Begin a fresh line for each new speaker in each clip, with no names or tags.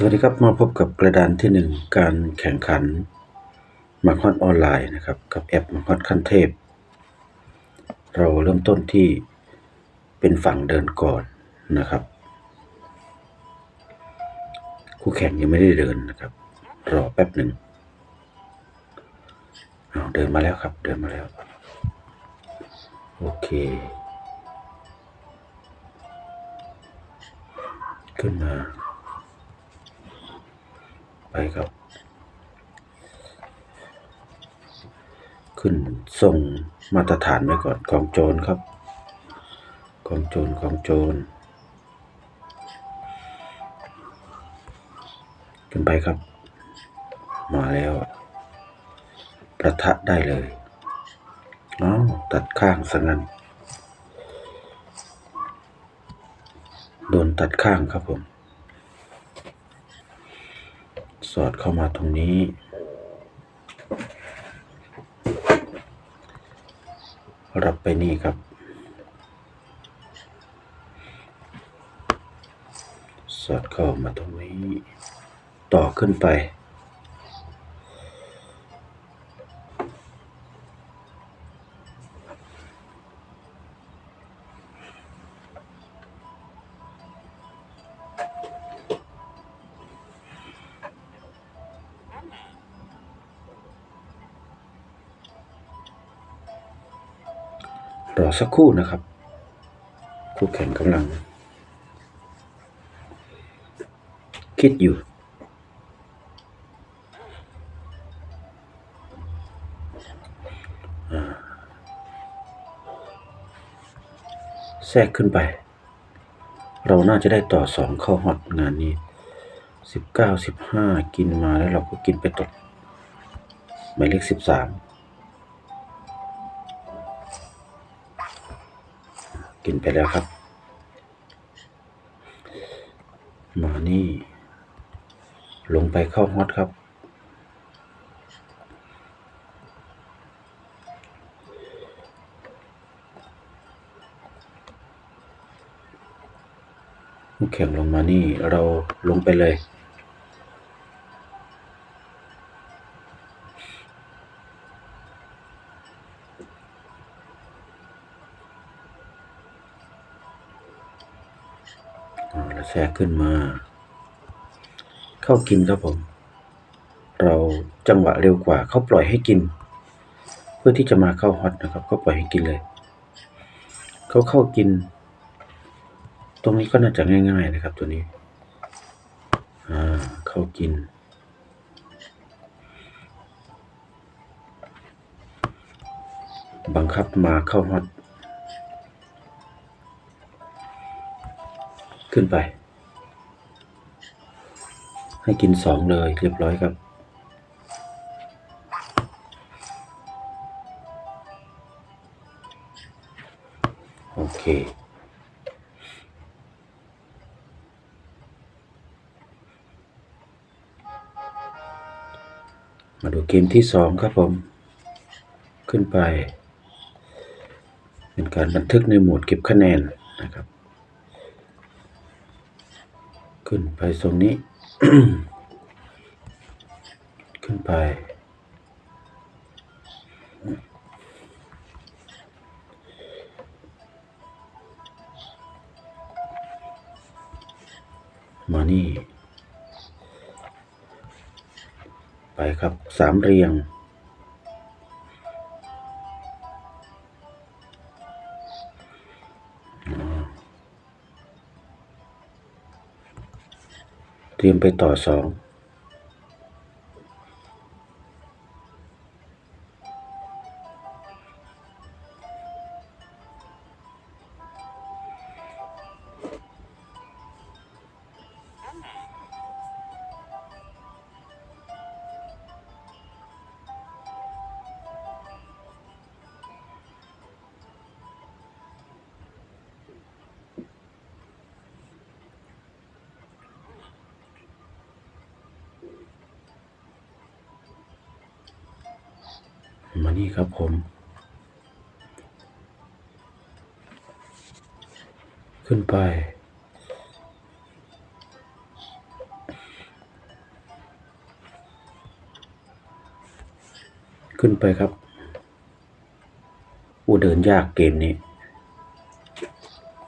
สวัสดีครับมาพบกับกระดานที่หนึ่งการแข่งขันมักฮอตออนไลน์นะครับ กับแอปมักฮอตขั้นเทพ เราเริ่มต้นที่เป็นฝั่งเดินก่อนนะครับ คู่แข่งยังไม่ได้เดินนะครับ รอแป๊บหนึ่งเอาเดินมาแล้วครับ เดินมาแล้ว โอเคขึ้นมา ครับ ขึ้นส่งมาตรฐานไว้ก่อนกองโจรครับกองโจรกองโจรขึ้นไปครับ มาแล้วประทะได้เลยอ้าตัดข้างสังนั้นโดนตัดข้างครับผม สอดเข้ามาตรงนี้ รับไปนี่ครับ สอดเข้ามาตรงนี้ ต่อขึ้นไป รอสักครู่นะครับ คู่แข่งกำลัง คิดอยู่แทรกขึ้นไป เราน่าจะได้ต่อสองเข้าฮอตงานนี้สิบเก้าสิบห้ากินมาแล้วเราก็กินไปตกหมายเลขสิบสาม กินไปแล้วครับ มานี่ ลงไปเข้าฮอตครับแข่งลงมานี่เราลงไปเลย แล้วแทรกขึ้นมา เข้ากินครับผม เราจังหวะเร็วกว่าเขาปล่อยให้กิน เพื่อที่จะมาเข้าฮอตนะครับเขาปล่อยให้กินเลย เขาเข้ากิน ตรงนี้ก็น่าจะง่าย ๆ นะครับ ตัวนี้อ่าเข้ากิน บังคับมาเข้าฮอต ขึ้นไป ให้กินสองเลยเรียบร้อยครับ โอเคมาดูเกมที่สองครับผม ขึ้นไป เป็นการบันทึกในโหมดเก็บคะแนนนะครับ ขึ้นไปตรงนี้ ขึ้นไป มานี่ ไปครับสามเรียง เตรียมไปต่อสอง มานี่ครับผม ขึ้นไป ขึ้นไปครับอู้เดินยากเกมนี้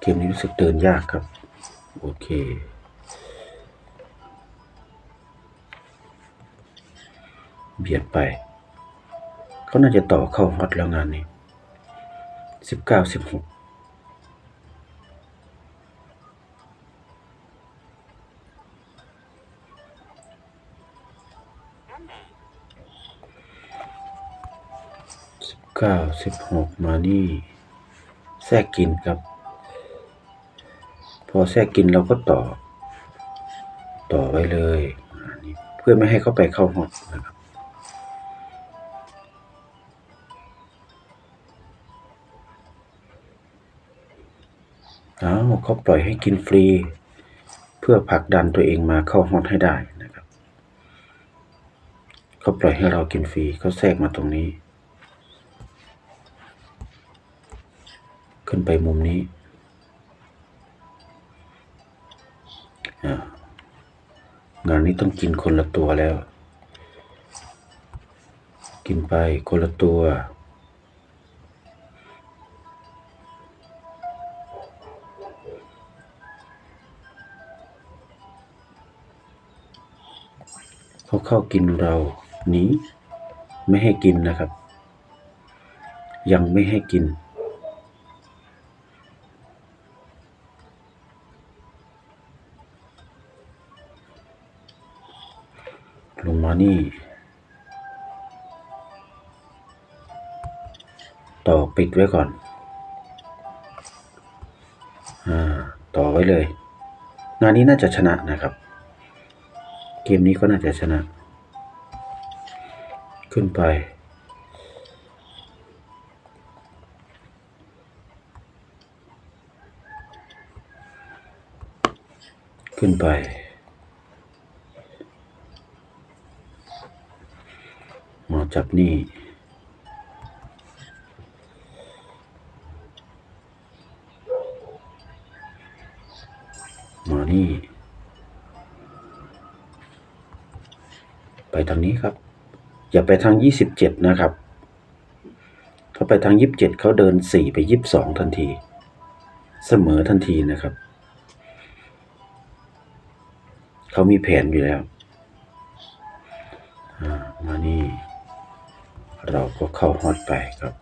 เกมนี้รู้สึกเดินยากครับ โอเคเบียดไป เขาน่าจะต่อเข้าฮอตแล้วงานนี้สิบเก้าสิบหกสิบเก้าสิบหกมานี่แทรกกินครับ พอแทรกกินเราก็ต่อ ต่อไว้เลย เพื่อไม่ให้เขาไปเข้าฮอตนะครับ อ้าวเขาปล่อยให้กินฟรี เพื่อผลักดันตัวเองมาเข้าฮอตให้ได้นะครับเขาปล่อยให้เรากินฟรีเขาแทรกมาตรงนี้ ขึ้นไปมุมนี้งานนี้ต้องกินคนละตัวแล้ว กินไปคนละตัว เข้ากินเรานี้ ไม่ให้กินนะครับ ยังไม่ให้กิน ลงมานี่ต่อปิดไว้ก่อน อ่า ต่อไว้เลย งานนี้น่าจะชนะนะครับ เกมนี้ก็น่าจะชนะ ขึ้นไป ขึ้นไป มาจับนี่ ไปทางนี้ครับ อย่าไปทางยี่สิบเจ็ดนะครับ ถ้าไปทางยี่สิบเจ็ดเขาเดินสี่ไปยี่สิบสองทันที เสมอทันทีนะครับ เขามีแผนอยู่แล้วอ่ามานี่ เราก็เข้าฮอตไปครับ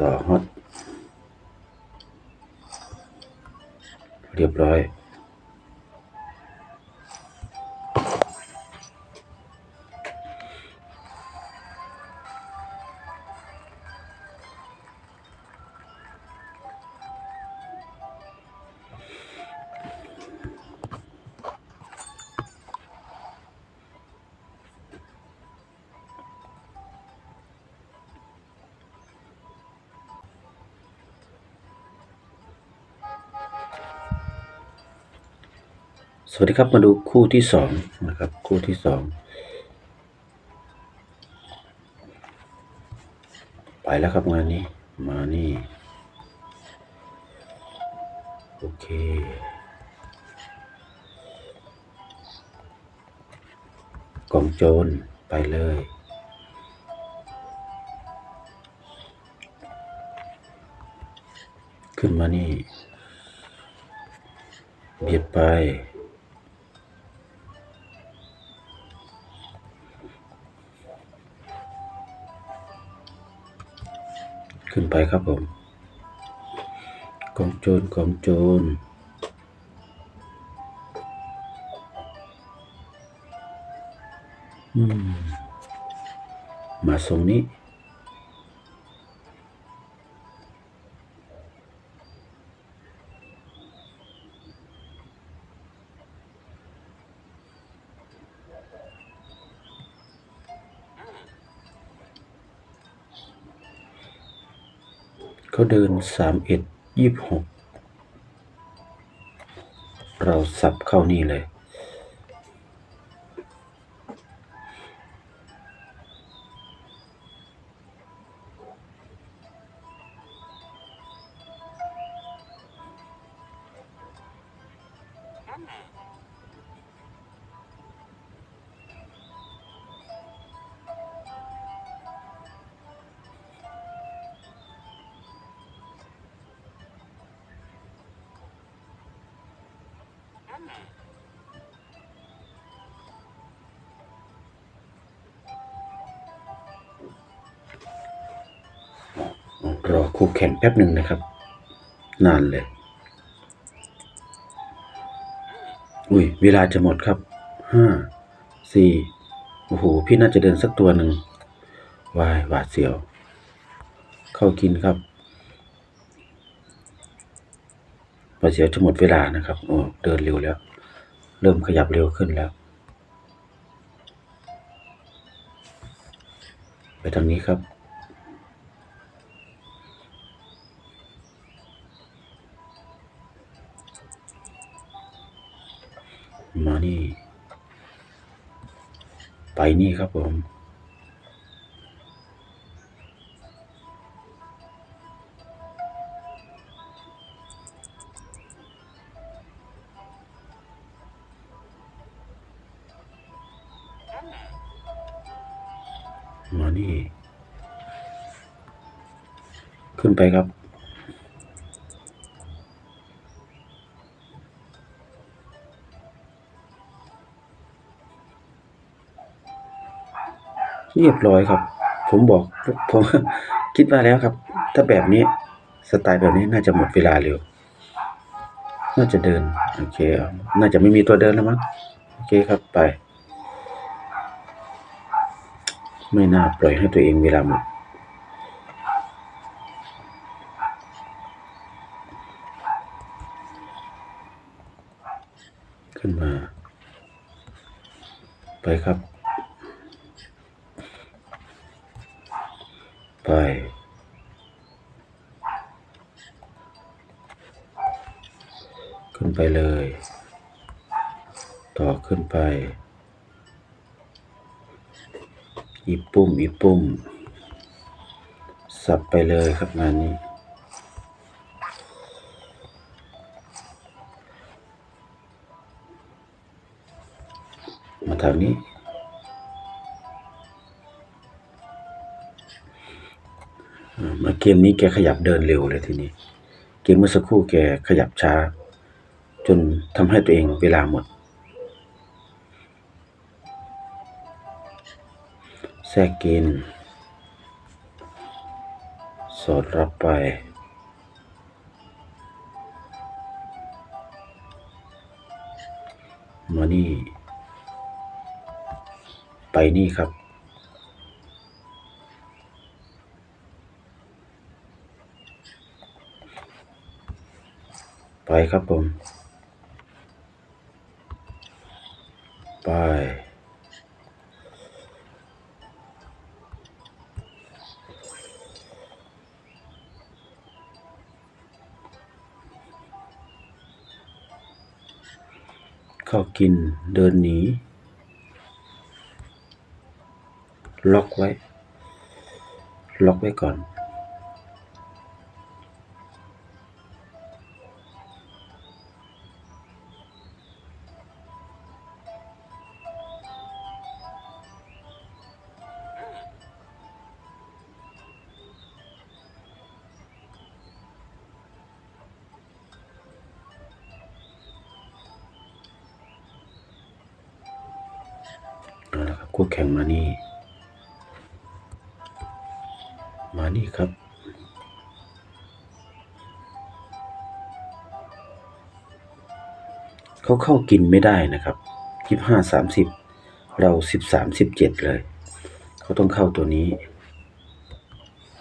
ต่อฮอตเรียบร้อย สวัสดีครับมาดูคู่ที่สองนะครับ คู่ที่สองไปแล้วครับงานนี้ มานี่ โอเค กองโจรไปเลยขึ้นมานี่ เบียดไป ขึ้นไปครับผม กองโจรกองโจรมมาทรงนี้ เขาเดินสามเอ็ดยี่สิบหกเราสับเข้านี่เลย รอคู่แข่งแป๊บหนึ่งนะครับ นานเลย อุ้ย เวลาจะหมดครับ ห้า สี่ โอ้โห พี่น่าจะเดินสักตัวหนึ่งวายหวาดเสียว เข้ากินครับหวาดเสียวจะหมดเวลานะครับ โอ้ เดินเร็วแล้ว เริ่มขยับเร็วขึ้นแล้ว ไปทางนี้ครับ มานี่ ไปนี่ครับผมมานี่ ขึ้นไปครับ เรียบร้อยครับ ผมบอกผมคิดว่าแล้วครับ ถ้าแบบนี้สไตล์แบบนี้น่าจะหมดเวลาเร็ว น่าจะเดิน โอเค น่าจะไม่มีตัวเดินแล้วมั้งโอเคครับไป ไม่น่าปล่อยให้ตัวเองเวลาหมดขึ้นมา ไปครับ ไป ขึ้นไปเลย ต่อขึ้นไป อีปุ่ม อีปุ่ม สับไปเลยครับงานนี้มาทางนี้ มาเกมนี้แกขยับเดินเร็วเลยทีนี้ เกมเมื่อสักครู่แกขยับช้า จนทำให้ตัวเองเวลาหมด แทรกกิน สอดรับไปมานี่ ไปนี่ครับ ไปครับผม ไป เข้ากินเดินหนี ล็อกไว้ ล็อกไว้ก่อน คู่แข่งมานี่ มานี่ครับ เขาเข้ากินไม่ได้นะครับยี่ห้าสามสิบเราสิบสามสิบเจ็ดเลย เขาต้องเข้าตัวนี้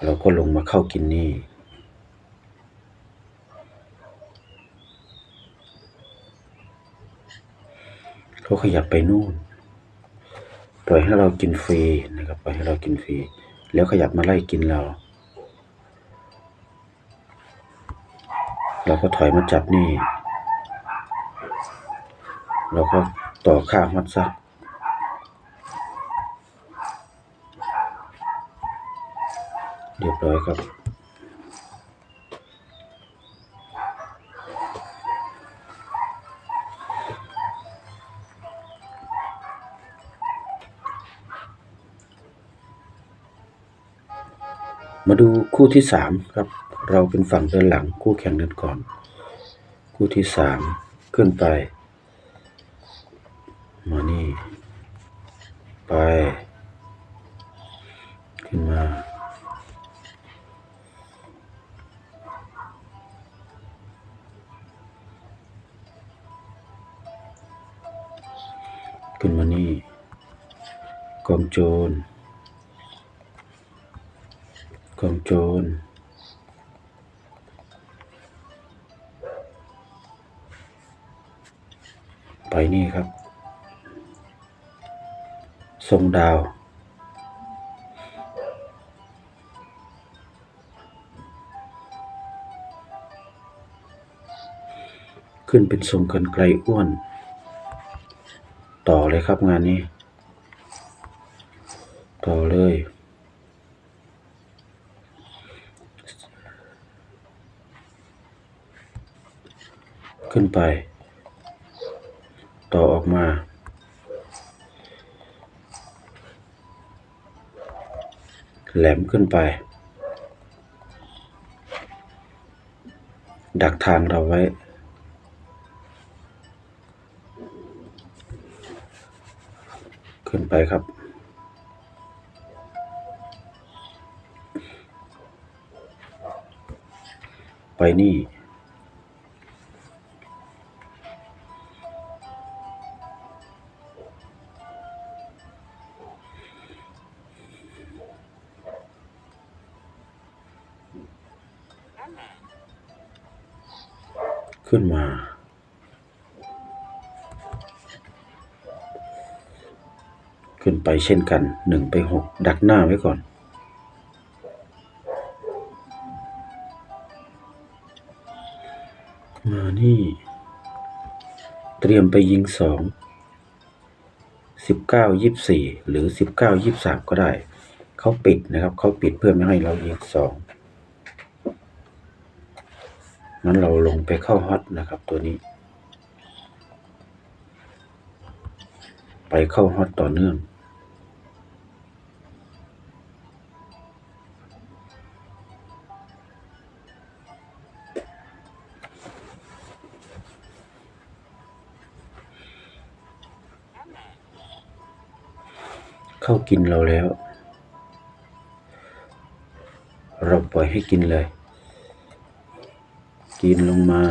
เราก็ลงมาเข้ากินนี่เขาขยับไปนู่น ปล่อยให้เรากินฟรีนะครับปล่อยให้เรากินฟรี แล้วขยับมาไล่กินเรา เราก็ถอยมาจับนี่ เราก็ต่อข้าฮอตซักเรียบร้อยครับ คู่ที่สามครับ เราเป็นฝั่งเดินหลัง คู่แข่งเดินก่อน คู่ที่สามขึ้นไป มานี่ ไป ขึ้นมาขึ้นมานี่กองโจร กองโจรไปนี่ครับ ทรงดาว ขึ้นเป็นทรงกันไกลอ้วน ต่อเลยครับงานนี้ ต่อเลย ขึ้นไป ต่อออกมา แหลมขึ้นไป ดักทางเราไว้ ขึ้นไปครับไปนี่ ไปเช่นกันหนึ่งไปหกดักหน้าไว้ก่อน มานี่ เตรียมไปยิงสองสิบเก้ายี่สี่หรือสิบเก้ายี่สามก็ได้ เขาปิดนะครับ เขาปิดเพื่อไม่ให้เรายิงสองงั้นเราลงไปเข้าฮอตนะครับตัวนี้ไปเข้าฮอตต่อเนื่อง เข้ากินเราแล้ว เราปล่อยให้กินเลย กินลงมา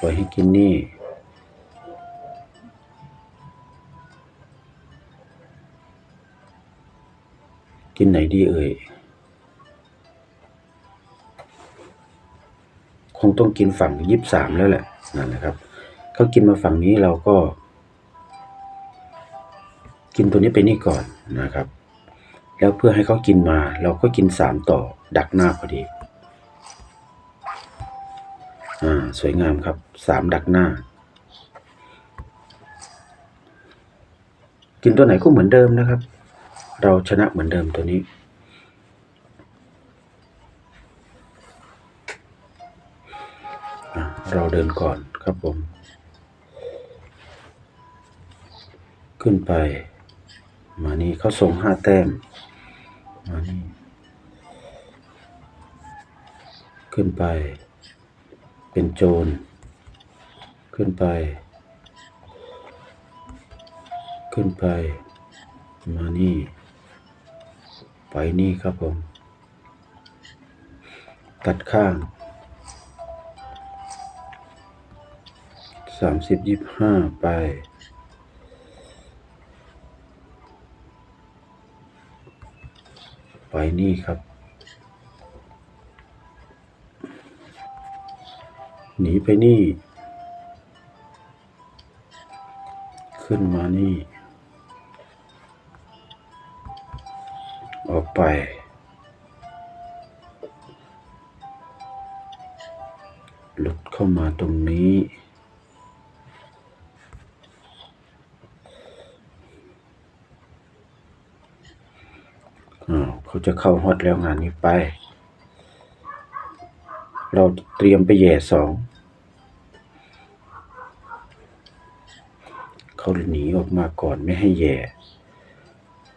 ปล่อยให้กินนี่ กินไหนดีเอ่ยคงต้องกินฝั่งยี่สามแล้วแหละนั่นแหละครับเขากินมาฝั่งนี้เราก็ กินตัวนี้ไปนี่ก่อนนะครับ แล้วเพื่อให้เขากินมาเราก็กินสามต่อดักหน้าพอดี อ่า สวยงามครับสามดักหน้า กินตัวไหนก็เหมือนเดิมนะครับ เราชนะเหมือนเดิมตัวนี้ เราเดินก่อนครับผม ขึ้นไป มานี่เขาส่งห้าแต้ม มานี่ ขึ้นไป เป็นโจร ขึ้นไป ขึ้นไป มานี่ ไปนี่ครับผม ตัดข้างสามสิบยี่ห้าไป ไปนี่ครับหนีไปนี่ ขึ้นมานี่ ออกไป จะเข้าฮอตแล้วงานนี้ไป เราเตรียมไปแย่สองเขาหนีออกมาก่อนไม่ให้แย่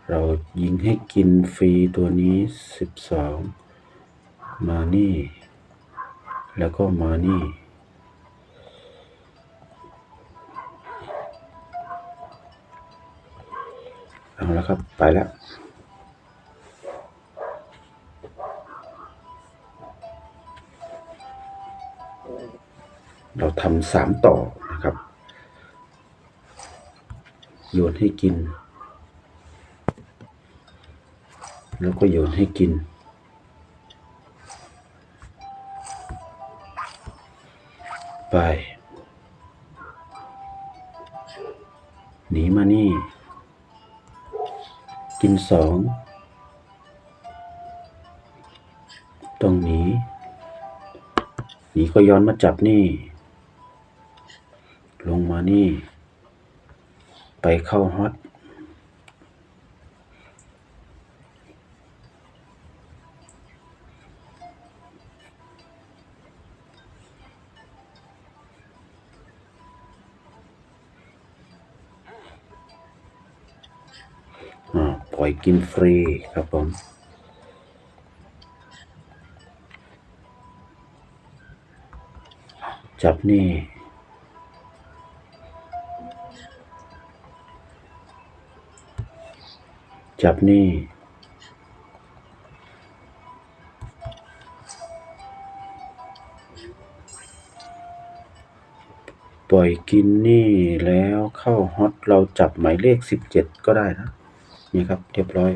เรายิงให้กินฟรีตัวนี้สิบสองมานี่ แล้วก็มานี่เอาละครับ ไปแล้ว ทำสามต่อนะครับ โยนให้กิน แล้วก็โยนให้กิน ไป หนีมานี่ กินสองต้องหนีหนีก็ย้อนมาจับนี่ นี่ไปเข้าฮอตอ่าปล่อยกินฟรีครับผมจับนี่ จับนี่ ปล่อยกินนี่แล้วเข้าฮอตเราจับหมายเลขสิบเจ็ดก็ได้นะ นี่ครับเรียบร้อย